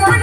போன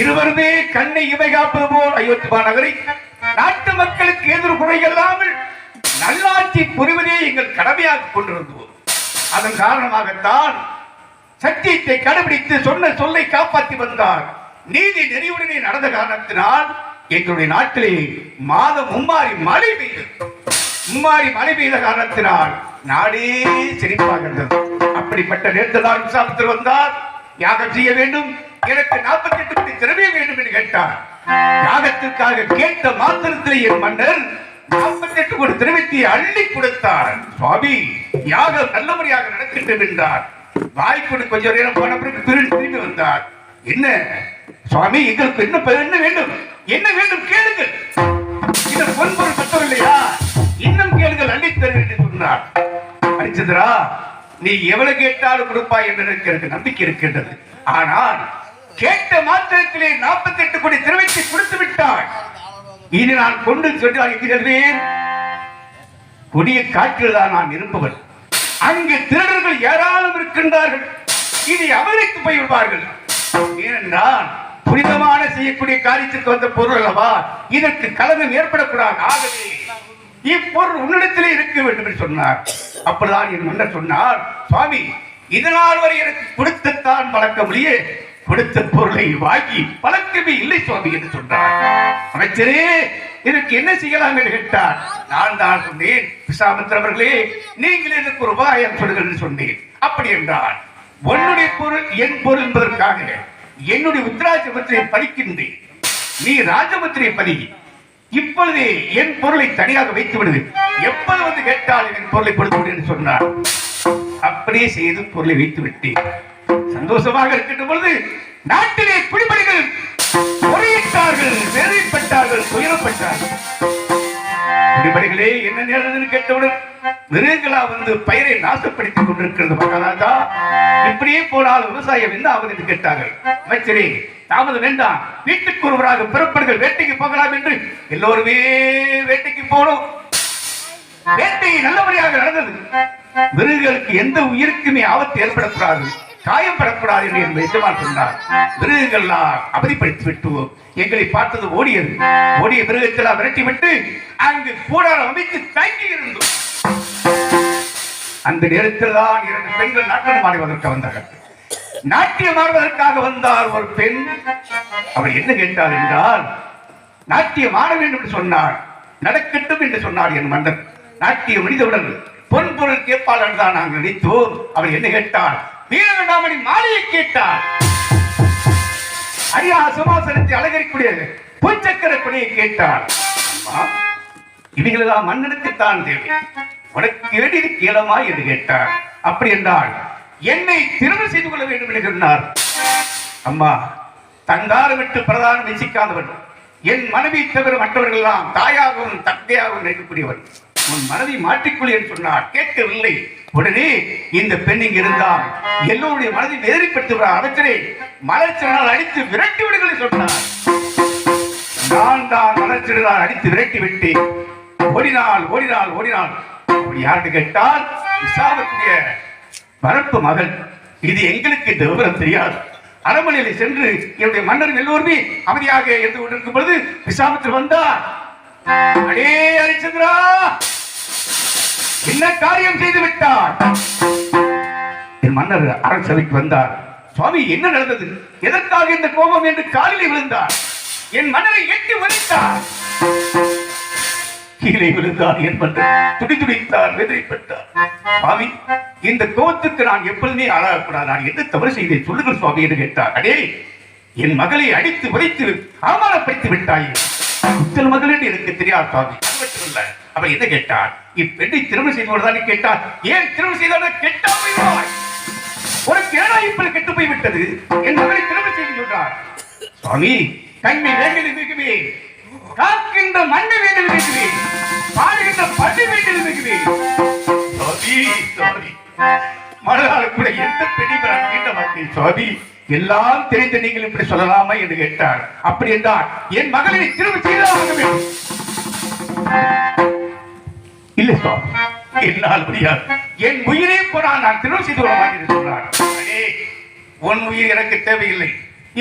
இருவருமே கண்ணை இவை காப்பது போல் அயோத்திபா நகரை நாட்டு மக்களுக்கு எதிர் குறையில்லாமல் நல்லாட்சி புரிவதே எங்கள் கடமையாக கொண்டிருந்தோம் அதன் காரணமாகத்தான் சத்தியத்தை கடைபிடித்து சொன்ன சொல்லை காப்பாற்றி வந்தார். நீதி நெறிவுடனே நடந்த காரணத்தினால் எங்களுடைய நாட்டிலே மாதம் மும்மாறி மழை பெய்தது. மும்மாறி மழை பெய்த காரணத்தினால் நாடே செழிப்பாக இருந்தது. அப்படிப்பட்ட நேர்ந்ததால் தான் விசாரத்தில் வந்தார். யாகம் செய்ய வேண்டும். எனக்கு நாற்பத்தி எட்டு கோடி திரவியம் வேண்டும் என்று கேட்டார். யாகத்திற்காக கேட்ட மாத்திரத்திலே என் மன்னர் நாற்பத்தி எட்டு கோடி திரவியத்தை அள்ளி கொடுத்தார். சுவாமி யாகம் நல்ல முறையாக நடக்கட்டும் என்றார். வாய்ப்பு கொஞ்சம் நேரம் போன பிறகு திரும்பி வந்தார். என்ன? சுவாமி எங்களுக்கு என்ன என்ன வேண்டும்? என்ன வேண்டும் கேளுங்கள். இந்த பொன்பொருள் பத்தம் இல்லையா? இன்னும் கேளுங்கள் அள்ளித் என்று சொன்னார். ஹரிச்சந்திரா நீ எவ்வளவு கேட்டாலும் கொடுப்பாய் என்று எனக்கு நம்பிக்கை இருக்கின்றது. ஆனால் கேட்ட மாத்திரத்திலே 48 எட்டு கோடி திரவியத்தை கொடுத்து விட்டாள் இனி நான் கொண்டு சொன்னால் எங்கு கொடிய காற்றில் தான் நான் இருப்பவன். அங்கு திருடர்கள் ஏராளம் இருக்கின்றார்கள். இனி அமெரிக்கு போய் விடுவார்கள். ஏனென்றால் புனிதமான செய்யக்கூடிய காரியத்திற்கு வந்த பொருள் அல்லவா? இதற்கு கலகம் ஏற்படக்கூடாது. ஆகவே இப்பொருள் உன்னிடத்திலே இருக்க வேண்டும் என்று சொன்னார். அப்படிதான் என் மன்னர் சொன்னார் சுவாமி இதனால் வரை எனக்கு கொடுத்துத்தான் வளர்க்க முடியே கொடுத்த பொருளை வாங்கி பழக்கமே இல்லை சுவாமி என்று சொன்னார். அமைச்சரே இதற்கு என்ன செய்யலாம் என்று கேட்டார். நான் தான் சொன்னேன் விசாமித்திர அவர்களே நீங்கள் எனக்கு ஒரு உபாயம் சொல்லுங்கள் என்று சொன்னேன். அப்படி என்றால் உன்னுடைய பொருள் என் பொருள் என்பதற்காக என்னுடைய உத்தராஜபத்திரியை படிக்கின்றேன் நீ ராஜபத்திரியை பதி இப்பொழுது என் பொருளை தனியாக வைத்து விடுது எப்போது வந்து கேட்டால் என் பொருளை கொடுத்து விடு என்று சொன்னார். அப்படியே செய்து பொருளை வைத்து விட்டேன். சந்தோஷமாக இருக்கின்ற பொழுது நாட்டிலே குடிமணிகள் முறையிட்டார்கள் வேதனைப்பட்டார்கள் துயரப்பட்டார்கள். குடிமணிகளே என்ன நேர்ந்ததுன்னு கேட்டவுடன் மிருகங்களா வந்து பயிரை நாசப்படுத்திக் கொண்டிருக்கிறது மகாராஜா. இப்படியே போனால் விவசாயம் என்ன ஆகுது என்று கேட்டார்கள். அமைச்சரே தாமதம் வேண்டாம். வீட்டுக்கு ஒருவராக பிறப்பர்கள் வேட்டைக்கு போகலாம் என்று எல்லோருமே வேட்டைக்கு போனோம். வேட்டை நல்லபடியாக நடந்தது. மிருகங்களுக்கு எந்த உயிருக்குமே ஆபத்து ஏற்படக்கூடாது. காயப்படக்கூடாது என்று என் எஜமான் சொன்னார். மிருகங்கள்லாம் அவதிப்படுத்தி விட்டு எங்களை பார்த்தது ஓடியது. ஓடிய மிருகத்தெல்லாம் விரட்டி விட்டு அங்கு கூடாரம் அமைத்து தங்கி இருந்தோம். அந்த நேரத்தில் தான் இரண்டு பெண்கள் நாட்டியம் ஆடுவதற்கு வந்தார்கள். நாட்டியம் ஆடுவதற்காக வந்தார் ஒரு பெண். அவர் என்ன கேட்டார் என்றால் நாட்டியம் ஆட வேண்டும் என்று சொன்னார் நடக்கட்டும் என்று சொன்னார் என் மன்னன் நாட்டியம் முடிந்தவுடன் பொன் பொருள் கேட்பாள் தான் நாங்கள் நினைத்தோம். அவர் என்ன கேட்டார் வீரகண்டாமணி மாலையை கேட்டார். அரியா சிம்மாசனத்தை அலங்கரிக்கூடிய பூச்சக்கர கொடியை கேட்டார். இவைகளெல்லாம் மன்னனுக்குத்தான் தேவை. உனக்கு வேண்டியது கேளமா என்று கேட்டார். அப்படி என்றால் என்னை திருமணம் செய்து கொள்ள வேண்டும் என்று சொன்னார். அம்மா தங்காறு விட்டு பிரதானம் நேசிக்காதவன் என் மனைவி தவிர மற்றவர்கள் எல்லாம் தாயாகவும் தந்தையாகவும் நினைக்கக்கூடியவன் உன் மனதை மாற்றிக்கொள் என்று சொன்னார். கேட்கவில்லை. உடனே இந்த பெண் இங்கு இருந்தால் எல்லோருடைய மனதை வேதனைப்படுத்துகிறார் அமைச்சரே மலர்ச்சினால் அடித்து விரட்டி விடுகளை சொன்னார். நான் தான் மலர்ச்சினால் அடித்து விரட்டி விட்டு ஓடினால் ஓடினால் ஓடினால். அப்படி யாருன்னு கேட்டால் விசாவத்துடைய பரப்பு மகள். இது எங்களுக்கு இந்த விவரம் தெரியாது. அரண்மனையில் சென்று என்னுடைய மன்னர் எல்லோருமே அமைதியாக இருந்து கொண்டிருக்கும் பொழுது விசாமத்தில் வந்தார். அடே ஹரிச்சந்திரா! என்ன காரியம் செய்து விட்டார் என் மன்னர் அரசவைக்கு வந்தார். சுவாமி என்ன நடந்தது? எதற்காக இந்த கோபம் என்று காலிலே விழுந்தார்? என் மன்னரை எட்டி வலித்தார் கீழே விழுந்தார் என் மன்னர். துடி துடித்தார் வேதனைப்பட்டார். சுவாமி இந்த கோபத்துக்கு நான் எப்பொழுதுமே ஆளாகக்கூடாது. நான் என்ன தவறு செய்தேன்? சொல்லுங்கள் சுவாமி என்று கேட்டார். அடே என் மகளை அடித்து உதைத்து அவமானப்படுத்தி விட்டாயே. உத்தல் மகள் எனக்கு தெரியாது சுவாமி. அது அவர் என்ன கேட்டார் இப்பெண்ணை திருமணம் செய்து கொள்வதானே கேட்டார் ஏன் திருமணம் செய்தால் கெட்டா போய்வாய் உனக்கு ஏடா இப்படி கெட்டு போய் விட்டது என் மகளை திருமணம் செய்து சொல்றார் சுவாமி கண்ணை வேண்டியது மிகுவே காக்கின்ற மண்ணை வேண்டியது மிகுவே பாடுகின்ற பட்டு வேண்டியது மிகுவே சுவாமி சுவாமி. மனதால் கூட எந்த பெண்ணை நான் தீண்ட மாட்டேன் சுவாமி. எல்லாம் தெரிந்த நீங்கள் இப்படி சொல்லலாமா என்று கேட்டார். அப்படி என்றால் என் மகளை திரும்ப செய்தாக வேண்டும். இல்லை சார் என்னால் முடியாது. என் உயிரே போனால் நான் திரும்ப செய்து கொள்ள மாட்டேன் என்று சொன்னார். உன் உயிர் எனக்கு தேவையில்லை.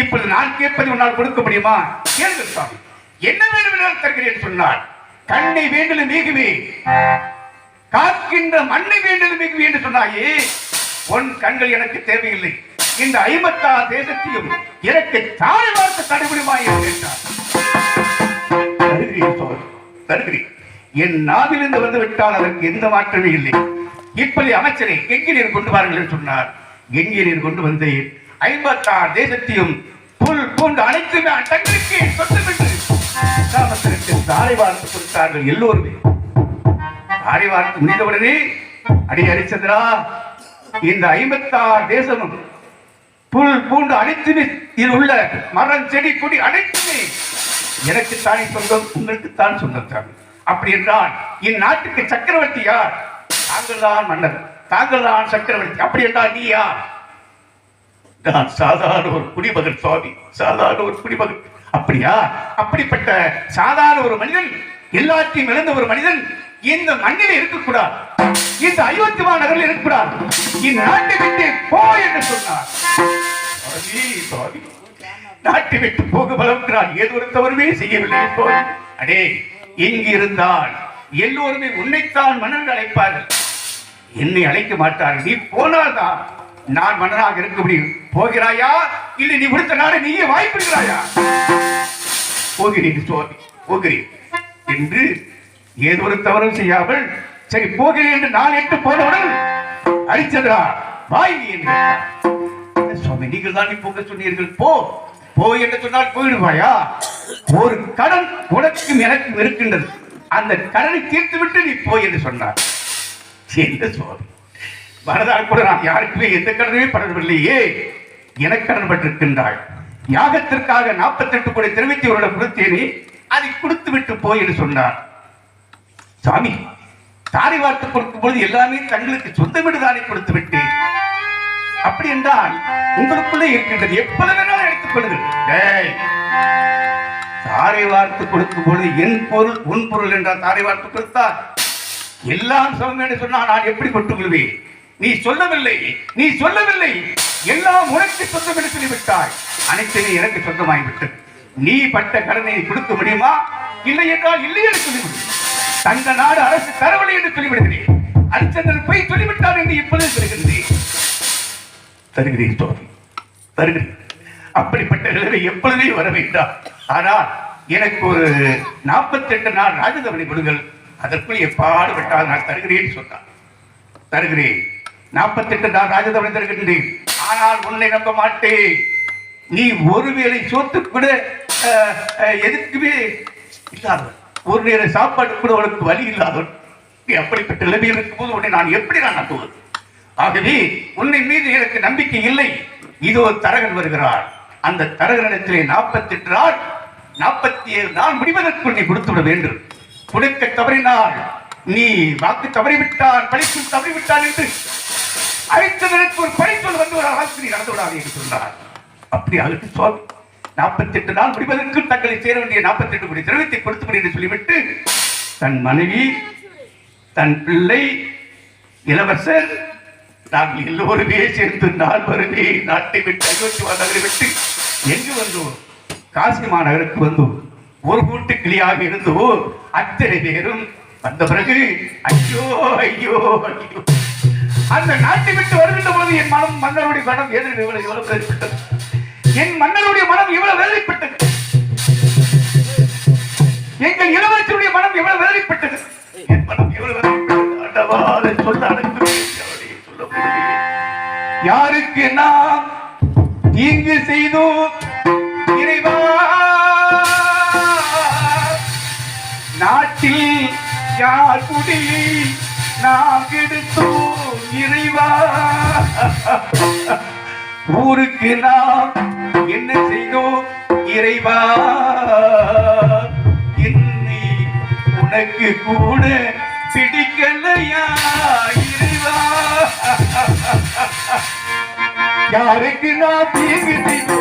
இப்பொழுது நான் கேட்பதை உன்னால் கொடுக்க முடியுமா? கேளுங்கள் சுவாமி. என்ன வேண்டும் என்று தருகிறேன் சொன்னார். கண்ணை வேண்டலும் மிகுவே. காக்கின்ற மண்ணை வேண்டலும் மிகுவே என்று சொன்னாயே. உன் கண்கள் எனக்கு தேவையில்லை. இந்த ஐம்பத்தாறு தேசத்தையும் எனக்கு தாழ் வார்த்தை கடைபிடிமா என்று கேட்டார். தருகிறேன் தருகிறேன் என் நாவிலிருந்து வந்து விட்டால் அதற்கு எந்த மாற்றமே இல்லை. இப்படி அமைச்சரை எங்கே நீர் கொண்டு வாருங்கள் என்று சொன்னார். எங்கே நீர் கொண்டு வந்தேன். ஐம்பத்தாறு தேசத்தையும் புல் பூண்டு அனைத்துமே தங்களுக்கு சொந்தமிட்டு கிராமத்திற்கு தாரை வார்த்தை கொடுத்தார்கள் எல்லோருமே. தாரை வார்த்தை முடிந்தவுடனே அடி ஹரிச்சந்திரா இந்த ஐம்பத்தாறு தேசமும் புல் பூண்டு அனைத்துமே இதில் உள்ள மரம் செடி கொடி அனைத்துமே எனக்கு தானே சொந்தம் உங்களுக்கு தான் சொந்தம் சாமி. அப்படி என்றால் இந்நாட்டுக்கு சக்கரவர்த்தி யார்? தாங்கள் தான் மன்னர். தாங்கள் தான் சக்கரவர்த்தி. அப்படி என்றால் நீ யார்? நான் சாதாரண ஒரு குடிமகன் சுவாமி. சாதாரண ஒரு குடிமகன். அப்படியா? அப்படிப்பட்ட சாதாரண ஒரு மனிதன் எல்லாத்தையும் இழந்த ஒரு மனிதன் இந்த மண்ணில் இருக்கக்கூடாது. இந்த அயோத்தி மாநகரில் இருக்கக்கூடாது. இந்நாட்டை விட்டு போ என்று சொன்னார். சுவாமி, சுவாமி. நாட்டை விட்டு போக பலவுக்கிறார் ஏதோ ஒரு தவறுமே செய்யவில்லை சுவாமி. அடே இங்கு எல்லோருமே உன்னைத்தான் மன்னர்கள் அழைப்பார்கள். என்னை அழைக்க மாட்டார்கள். நீ போனால்தான் நான் மன்னனாக இருக்க முடியும். போகிறாயா? இல்லை நீ கொடுத்த நாளை நீயே வாய்ப்பிடுகிறாயா போகிறேன் சுவாமி போகிறேன். என்று ஏதோ ஒரு தவறும் செய்யாமல் சரி போகிறேன் என்று நான் எட்டு போனவுடன் அடிச்சதா வாய் நீ என்று சுவாமி நீங்கள் தான் போக சொன்னீர்கள். போ போ என்று சொன்னால் போயிடுவாயா? ஒரு கடன் உனக்கும் எனக்கும் இருக்கின்றது. அந்த கடனை தீர்த்து விட்டு நீ போய் என்று சொன்னார். என்ன சுவாமி வரதால் கூட நான் யாருக்குமே எந்த கடனுமே படவில்லையே. எனக்கு கடன் பட்டிருக்கின்றாள். யாகத்திற்காக நாற்பத்தி எட்டு கோடி திருவத்தி ஒரு கொடுத்தேனே அதை கொடுத்து விட்டு போய் என்று சொன்னார். சாமி தாரை வார்த்தை கொடுக்கும் பொழுது எல்லாமே தங்களுக்கு சொந்த வீடு தானே கொடுத்து விட்டேன் அப்படி என்றால் உங்களுக்குள்ளே இருக்கின்றது. எப்பொழுது வேணாலும் எடுத்துக் கொள்ளுங்கள். தாரை வார்த்து கொடுக்கும் பொழுது என் பொருள் உன் பொருள் என்றால் தாரை வார்த்து கொடுத்தார் எல்லாம் சமம் என்று சொன்னா நான் எப்படி கொட்டுக்கொள்வேன் நீ சொல்லவில்லை நீ சொல்லவில்லை. எல்லாம் உனக்கு சொந்தம் என்று சொல்லிவிட்டாய். அனைத்துமே எனக்கு சொந்தமாகிவிட்டது நீ பட்ட கடனை கொடுக்க முடியுமா? இல்லை என்றால் இல்லை என்று சொல்லிவிடு. தங்க நாடு அரசு தரவில்லை என்று சொல்லிவிடுகிறேன். அரிச்சந்திரன் போய் சொல்லிவிட்டார் என்று இப்பொழுது சொல்கிறேன் தருகிறேன் தோழி. தருகிறேன். அப்படிப்பட்ட நிலைமை எப்பொழுதே வர வேண்டாம் ஆனால் எனக்கு ஒரு நாற்பத்தெட்டு நாள் ராஜதவணை கொடுங்கள் அதற்குள் எப்பாடு விட்டால் நான் தருகிறேன் சொன்னான் தருகிறேன். நாற்பத்தெட்டு நாள் ராஜதவணை தருகின்றேன். ஆனால் உன்னை நம்ப மாட்டேன். நீ ஒருவேளை சோத்து கூட அஹ், எதுக்குமே இல்லாதவன். ஒரு நேர சாப்பாடு கூட உனக்கு வழி இல்லாதவன். நீ அப்படிப்பட்ட நிலைமையில் இருக்கும்போது உன்னை நான் எப்படி நான் நம்புவது? ஆகவே உன்னை மீது எனக்கு நம்பிக்கை இல்லை. இதோ தரகன் வருகிறார். அந்த தரகனிடத்திலே நாற்பத்தி எட்டு நாள் நாற்பத்தி ஏழு நாள் முடிவதற்குள் நீ கொடுத்து விட வேண்டும். கொடுக்க தவறினால் நீ வாக்கு தவறிவிட்டால் பழிக்கும் தவறிவிட்டால் என்று அழைத்ததற்கு ஒரு பழிச்சொல் வந்து ஒரு ஆசிரியர் நடந்து விடாது என்று சொன்னார். அப்படி அதற்கு சொல் நாற்பத்தி எட்டு நாள் முடிவதற்கு தங்களை சேர வேண்டிய நாற்பத்தி எட்டு கோடி திரவத்தை கொடுத்து என்று சொல்லிவிட்டு தன் மனைவி தன் பிள்ளை இளவரசர் நாங்கள் எல்லோருமே சேர்ந்து நாள் நாட்டை விட்டு அயோத்தியா நகரை விட்டு எங்கு வந்தோம்? காசி மாநகருக்கு வந்தோம். ஒரு கூட்டு கிளியாக இருந்தோ அத்தனை பேரும் வந்த பிறகு ஐயோ ஐயோ ஐயோ. அந்த நாட்டை விட்டு வருகின்ற போது என் மனம் மன்னருடைய மனம் எதிர் இவ்வளவு எவ்வளவு வேறுபட்டது என் மன்னருடைய மனம் இவ்வளவு வேலைப்பட்டது எங்கள் இளவரசருடைய மனம் எவ்வளவு வேலைப்பட்டது என் மனம் எவ்வளவு சொல்ல அடங்குமே, யாருக்கு நாம் தீங்கு செய்தோம்? இறைவா! நாட்டில் யார் குடி நாம் கெடுத்தோம் இறைவா! ஊருக்கு நாம் என்ன செய்தோம்? இறைவா! என்னை உனக்கு கூட பிடிக்கலையா? யாருக்கு நான் தீங்கு செய்தோம்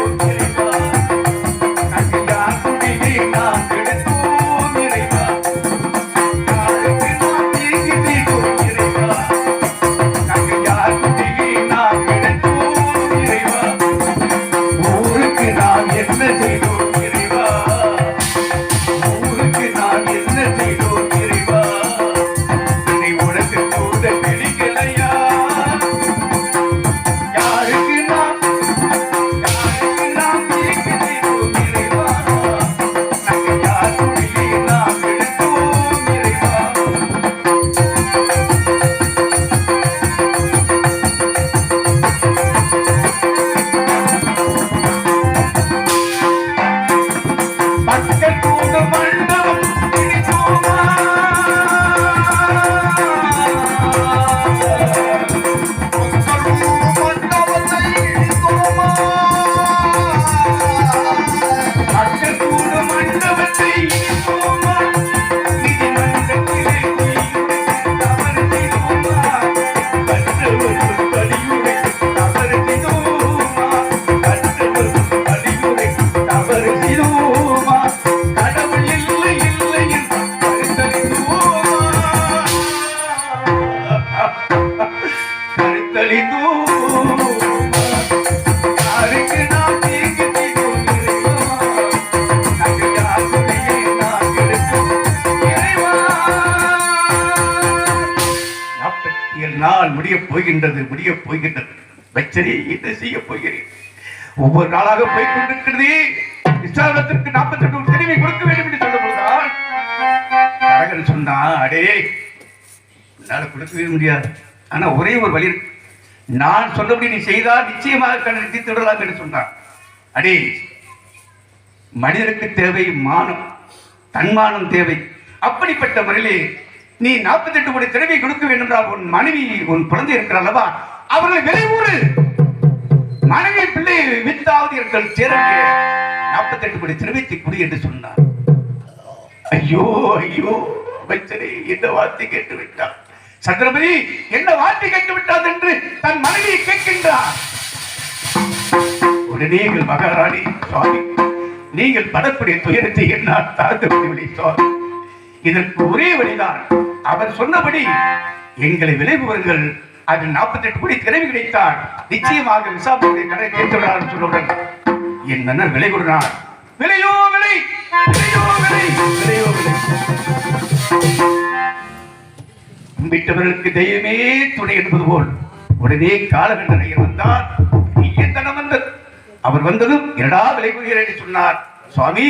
கொண்டிருக்கிறது நாற்பத்தி ரெண்டு தெரிவை கொடுக்க வேண்டும் என்று சொல்ல போதுதான் தரகன் சொன்னா அடே என்னால கொடுக்கவே முடியாது. ஆனா ஒரே ஒரு வழி இருக்கு. நான் சொல்லபடி நீ செய்தால் நிச்சயமாக கண்ணை தீர்த்து என்று சொன்னான். அடே மனிதனுக்கு தேவை மானம் தன்மானம் தேவை. அப்படிப்பட்ட முறையிலே நீ 48 கோடி திறமை கொடுக்க வேண்டும் என்றால் உன் மனைவி உன் குழந்தை இருக்கிற அல்லவா? அவர்களை விரைவுறு மனைவி பிள்ளை விந்தாவது எங்கள் திறங்க நாற்பத்தி எட்டு கோடி திருவித்தி குடி என்று சொன்னார். ஐயோ ஐயோ அமைச்சரே என்ன வார்த்தை கேட்டு விட்டார் சந்திரபதி என்ன வார்த்தை கேட்டு விட்டார் என்று தன் மனைவியை கேட்கின்றார். உடனே எங்கள் மகாராணி சுவாமி நீங்கள் படக்கூடிய துயரத்தை என்னால் தாழ்த்த முடியவில்லை சுவாமி. இதற்கு ஒரே வழிதான் அவர் சொன்னபடி எங்களை விளைபவர்கள் அது நாற்பத்தி எட்டு கோடி திறமை கிடைத்தால் நிச்சயமாக விசாபுடைய கடை தேர்ந்தவர்கள் சொல்லுடன் என் மன்னர் விலை கொடுனார் விலையோ விலை! விலையோ விலை! விலையோ விலை! கும்பிட்டவர்களுக்கு தெய்வமே துணை என்பது போல் உடனே காலகண்டனையர் வந்தார் தனம் வந்தது? அவர் வந்ததும் இரடா விலை கொள்கிறேன் சொன்னார். சுவாமி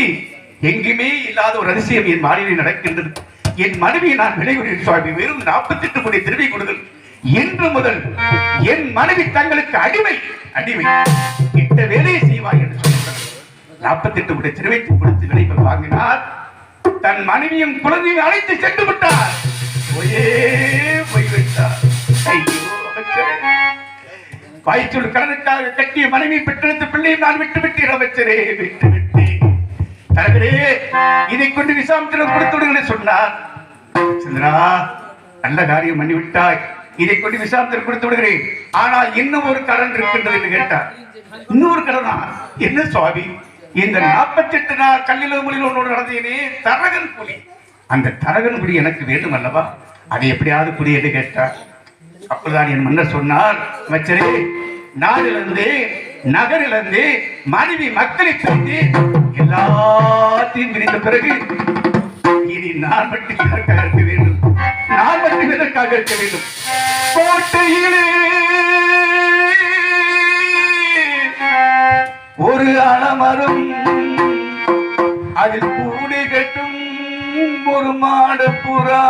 எங்குமே இல்லாத ஒரு அதிசயம் என் மாநிலம் நடக்கின்றது. என் மனைவியை நான் விலை கூறுகிறேன் சுவாமி. வெறும் நாற்பத்தி எட்டு கோடி திரும்பி கொடுங்கள். இன்று முதல் என் மனைவி தங்களுக்கு அடிமை. அடிமை. இட்ட வேலையை செய்வாய் என்று சொல்கிறார் நாற்பத்தி எட்டு கோடி திருவை கொடுத்து விலைகள் வாங்கினார். தன் மனைவியும் குழந்தையும் அழைத்து சென்று விட்டார். போயே போய் கடனுக்காக கட்டிய மனைவி பெற்றெடுத்த பிள்ளையும் நான் விட்டு விட்டேன் அமைச்சரே. விட்டு விட்டேன். தலைவரே இதை கொண்டு விசாமித்திரம் கொடுத்து விடுங்கள் சொன்னார். சந்திரா நல்ல காரியம் பண்ணி விட்டாய் இதை கொண்டு விசாரத்தில் கொடுத்து விடுகிறேன். ஆனால் இன்னும் ஒரு கடன் இருக்கின்றது என்று கேட்டார். இன்னொரு கடனா? என்ன சுவாமி? இந்த நாற்பத்தி எட்டு நாள் கல்லில மொழியில் ஒன்றோடு நடந்தேனே தரகன் புலி. அந்த தரகன் புலி எனக்கு வேண்டும் அல்லவா? அது எப்படியாவது புலி என்று கேட்டார். அப்பதான் என் மன்னர் சொன்னார் அமைச்சரே நாடிலிருந்து நகரிலிருந்து மனைவி மக்களை பிரிந்து எல்லாத்தையும் பிரிந்த பிறகு இனி நான் மட்டும் இருக்க வேண்டும். நான் மட்டும் இதற்காக இருக்க வேண்டும்? கோட்டையிலே ஒரு அலமரம் அதில் கூடி கட்டும் ஒரு மாடப்புறா.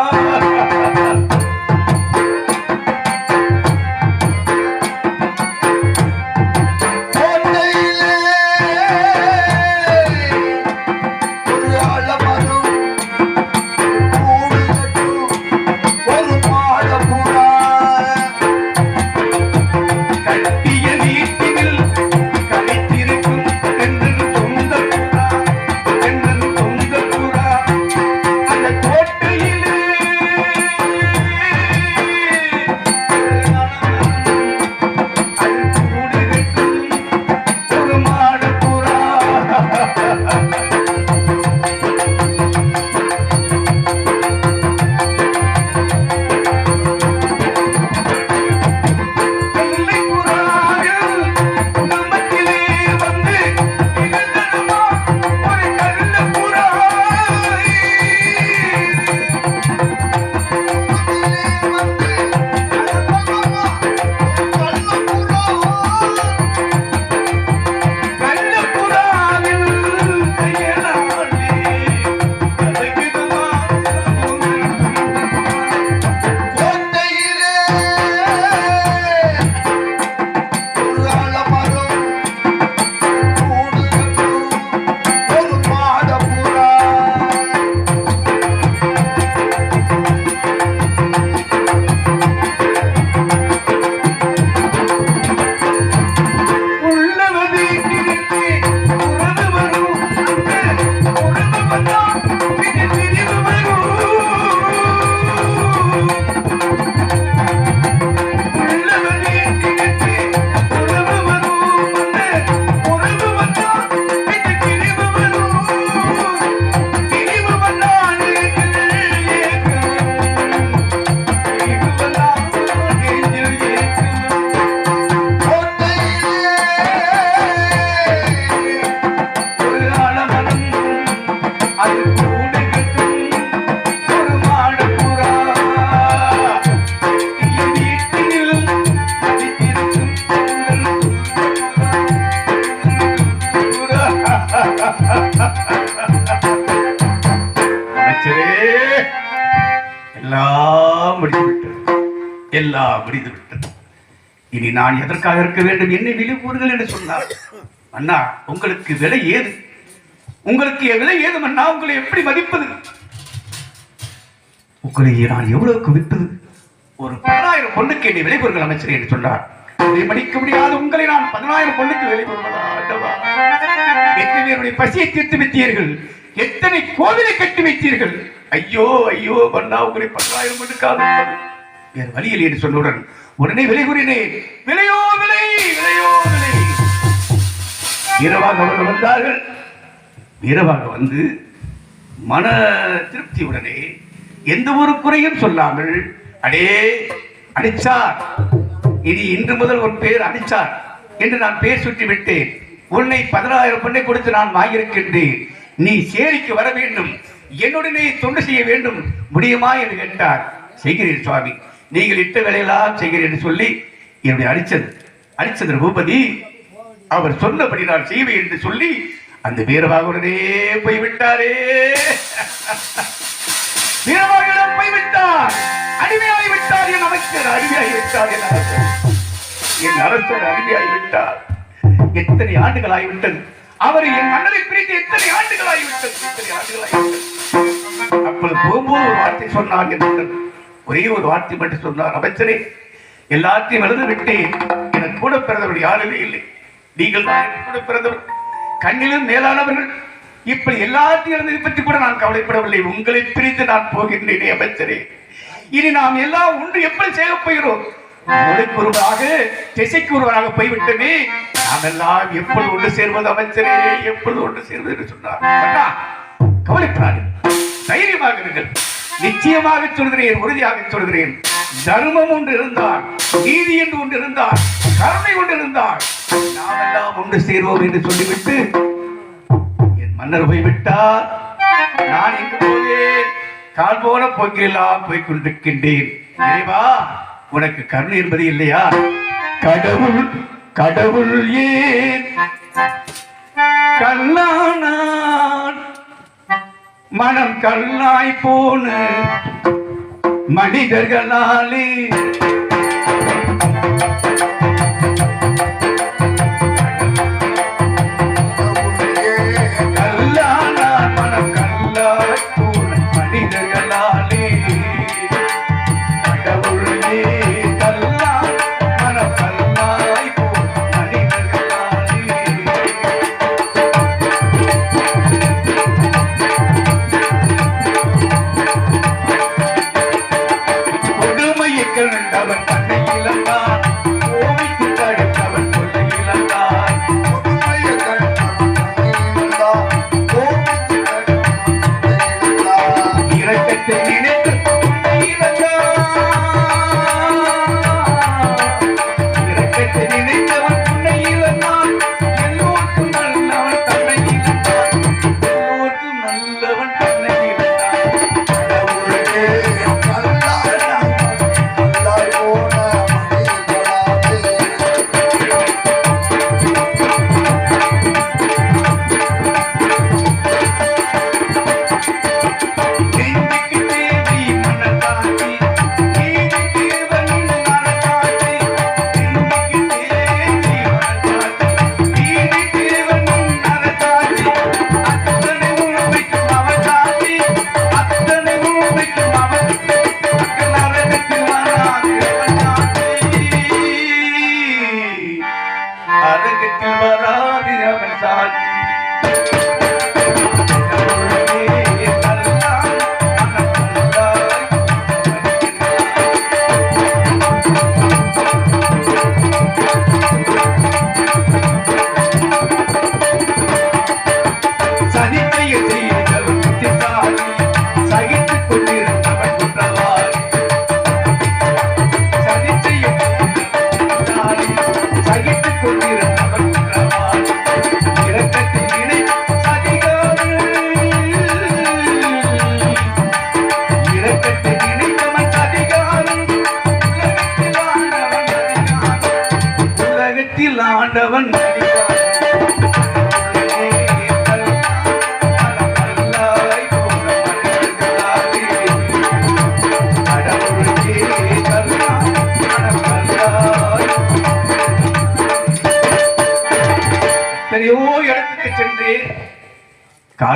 இனி நான் எதற்காக இருக்க வேண்டும்? என்னை விழிப்பூர்கள் என்று சொன்னார். அண்ணா உங்களுக்கு விலை ஏது? உங்களுக்கு விலை ஏது அண்ணா உங்களை எப்படி மதிப்பது? உங்களை நான் எவ்வளவுக்கு விற்பது? ஒரு பதினாயிரம் பொண்ணுக்கு என்னை விலை பொருட்கள் அமைச்சர் என்று சொன்னார். அதை மடிக்க முடியாது உங்களை நான் பதினாயிரம் பொண்ணுக்கு விலை எத்தனை பசியை தீர்த்து வைத்தீர்கள்? எத்தனை கோவிலை கட்டி வைத்தீர்கள்? ஐயோ ஐயோ பண்ணா உங்களை பதினாயிரம் பொண்ணுக்காக வேறு வழியில் என்று சொன்னவுடன் உடனே விலை கூறினேன். விலையோ விலை விலையோ விலை. இரவாக அவர்கள் வந்தார்கள். இரவாக வந்து மன திருப்தியுடனே எந்த ஒரு குறையும் சொல்லாமல் அடே அடிச்சார். இனி இன்று முதல் ஒரு பேர் அடிச்சார் என்று நான் பேர் சுற்றி விட்டேன். உன்னை பதினாயிரம் பொண்ணை கொடுத்து நான் வாங்கியிருக்கின்றேன். நீ சேரிக்கு வர வேண்டும். என்னுடனே தொண்டு செய்ய வேண்டும். முடியுமா என்று கேட்டார். செய்கிறேன் சுவாமி. நீங்கள் இட்ட வேலையெல்லாம் செய்கிறேன் என்று சொல்லி என்னுடைய அடிச்சது. அடிச்சது பூபதி அவர் சொன்னபடி நான் செய்வேன் என்று சொல்லி அந்த வீரபாகுடனே போய்விட்டாரே. வீரபாகுடன் போய்விட்டார். அடிமையாகி விட்டார் என் அமைச்சர். அடிமையாகி விட்டார் என் அரசர். என் அரசர் அடிமையாகி விட்டார். எத்தனை ஆண்டுகள் ஆகிவிட்டது அவர் என் மன்னரை பிரித்து எத்தனை ஆண்டுகள் ஆகிவிட்டது எத்தனை ஆண்டுகள் ஆகிவிட்டது அப்பொழுது போகும்போது ஒரு வார்த்தை சொன்னார் என் மன்னன். ஒரே ஒரு வார்த்தை மட்டும் சொன்னார் அமைச்சரே எல்லாத்தையும் எழுத விட்டேன் எனக்கு கூட பிறந்தவர் யாருமே இல்லை. நீங்கள் தான் கூட பிறந்தவர். கண்ணிலும் மேலானவர்கள். இப்படி எல்லாத்தையும் எழுந்ததை பற்றி கூட நான் கவலைப்படவில்லை. உங்களை பிரித்து நான் போகின்றேனே அமைச்சரே. இனி நாம் எல்லாம் ஒன்று எப்படி செய்ய போகிறோம்? மூளைக்கு ஒருவராக திசைக்கு ஒருவராக போய்விட்டனே. நாம் எல்லாம் எப்பொழுது ஒன்று சேர்வது அமைச்சரே எப்பொழுது ஒன்று சேர்வது என்று சொன்னார். கவலைப்படாது தைரியமாக இருங்கள். நிச்சயமாக சொல்கிறேன் உறுதியாக சொல்கிறேன். தர்மம் ஒன்று இருந்தால் நீதி என்று ஒன்று இருந்தால் கருணை ஒன்று இருந்தால் நாம் எல்லாம் ஒன்று சேர்வோம் என்று சொல்லிவிட்டு என் மன்னர் போய்விட்டார் நான் எங்கு போவேன். கால் போல போக்கிலெல்லாம் போய் கொண்டிருக்கின்றேன். இறைவா உனக்கு கருணை என்பது இல்லையா? கடவுள் கடவுள் ஏன்? கல்லானான் மனம் கல்லாய் போன மனிதர்களாலே.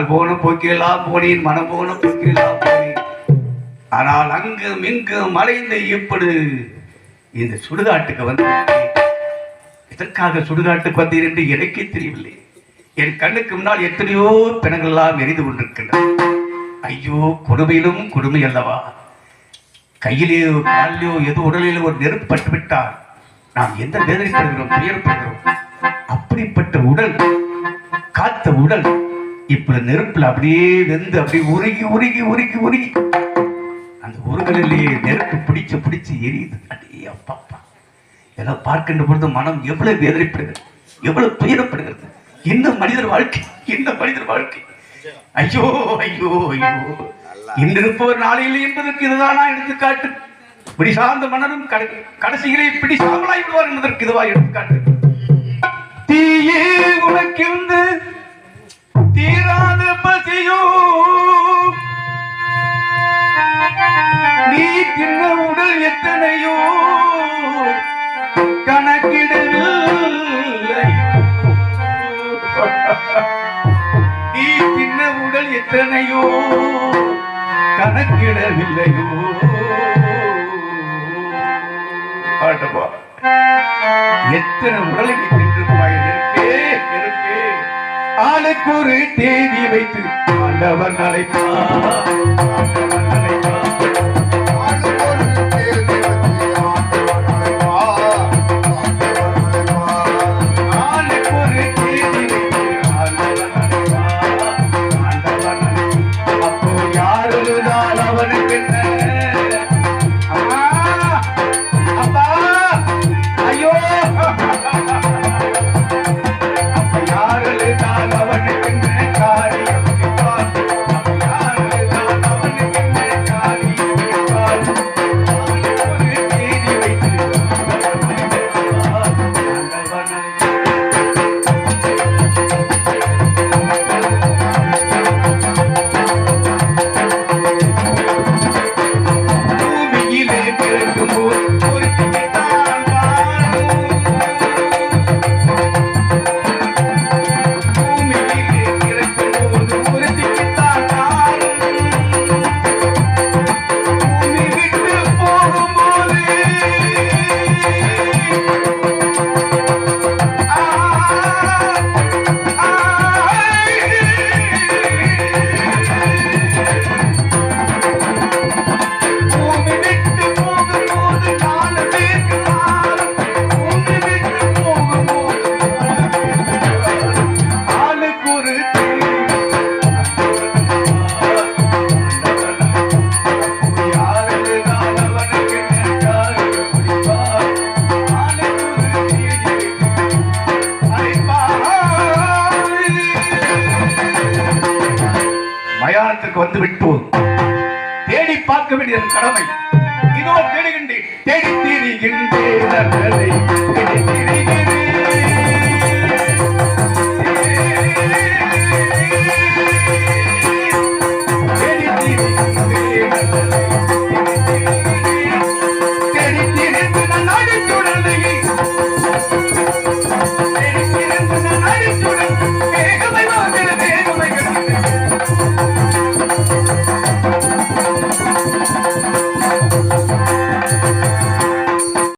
நான் போன போக்கெல்லாம் போனேன் மனம் போன போக்கெல்லாம் போனேன். ஆனால் அங்கும் இங்கும் மறைந்து இப்படி இந்த சுடுகாட்டுக்கு வந்து எதற்காக சுடுகாட்டுக்கு வந்தீர் என்று எனக்கே தெரியவில்லை. என் கண்ணுக்கு முன்னால் எத்தனையோ பிணங்கள் எல்லாம் எரிந்து கொண்டிருக்கின்றன. ஐயோ கொடுமையிலும் கொடுமை அல்லவா? கையிலேயோ காலிலேயோ ஏதோ உடலிலோ ஒரு நெருப்பு பட்டு விட்டால் நாம் எந்த வேதனைப்படுகிறோம் துயரப்படுகிறோம்? அப்படிப்பட்ட உடல் காத்த உடல் இப்ப நெருப்புல அப்படியே வெந்து அப்படியே உருகி உருகி உருகி உருகி. அந்த ஊர்களிலேயே நெருப்பு பிடிச்சு பிடிச்சு எரியுது. அடே அப்பப்பா. இதெல்லாம் பார்க்கின்ற பொழுது மனம் எவ்வளவு வேதனைப்படுகிறது எவ்வளவு துயரப்படுகிறது. என்ன மனிதர் வாழ்க்கை என்ன மனிதர் வாழ்க்கை. ஐயோ ஐயோ ஐயோ. இன்று இருப்பவர் நாளையில் என்பதற்கு இதுதானா எடுத்துக்காட்டு. பிடி சார்ந்த மன்னரும் கடை- கடைசியிலே பிடி சாமலாய் விடுவார் என்பதற்கு இதுவா எடுத்துக்காட்டு. தீயே உனக்கிருந்து தீராத பசியும். நீ தின்ன உடல் எத்தனையோ? கணக்கிடவில்லை நீ தின்ன உடல் எத்தனையோ? கணக்கிடவில்லையோ. ஆட்டப்பா எத்தனை உடலை ஆளுக்கு ஒரு தேதி வைத்து ஆண்டவர் அழைப்பார் பார்க்க வேண்டியது கடமை. இதோ தேடுகின்றேன். தேடி திரிகின்றேன் தேடி திரிகின்றேன்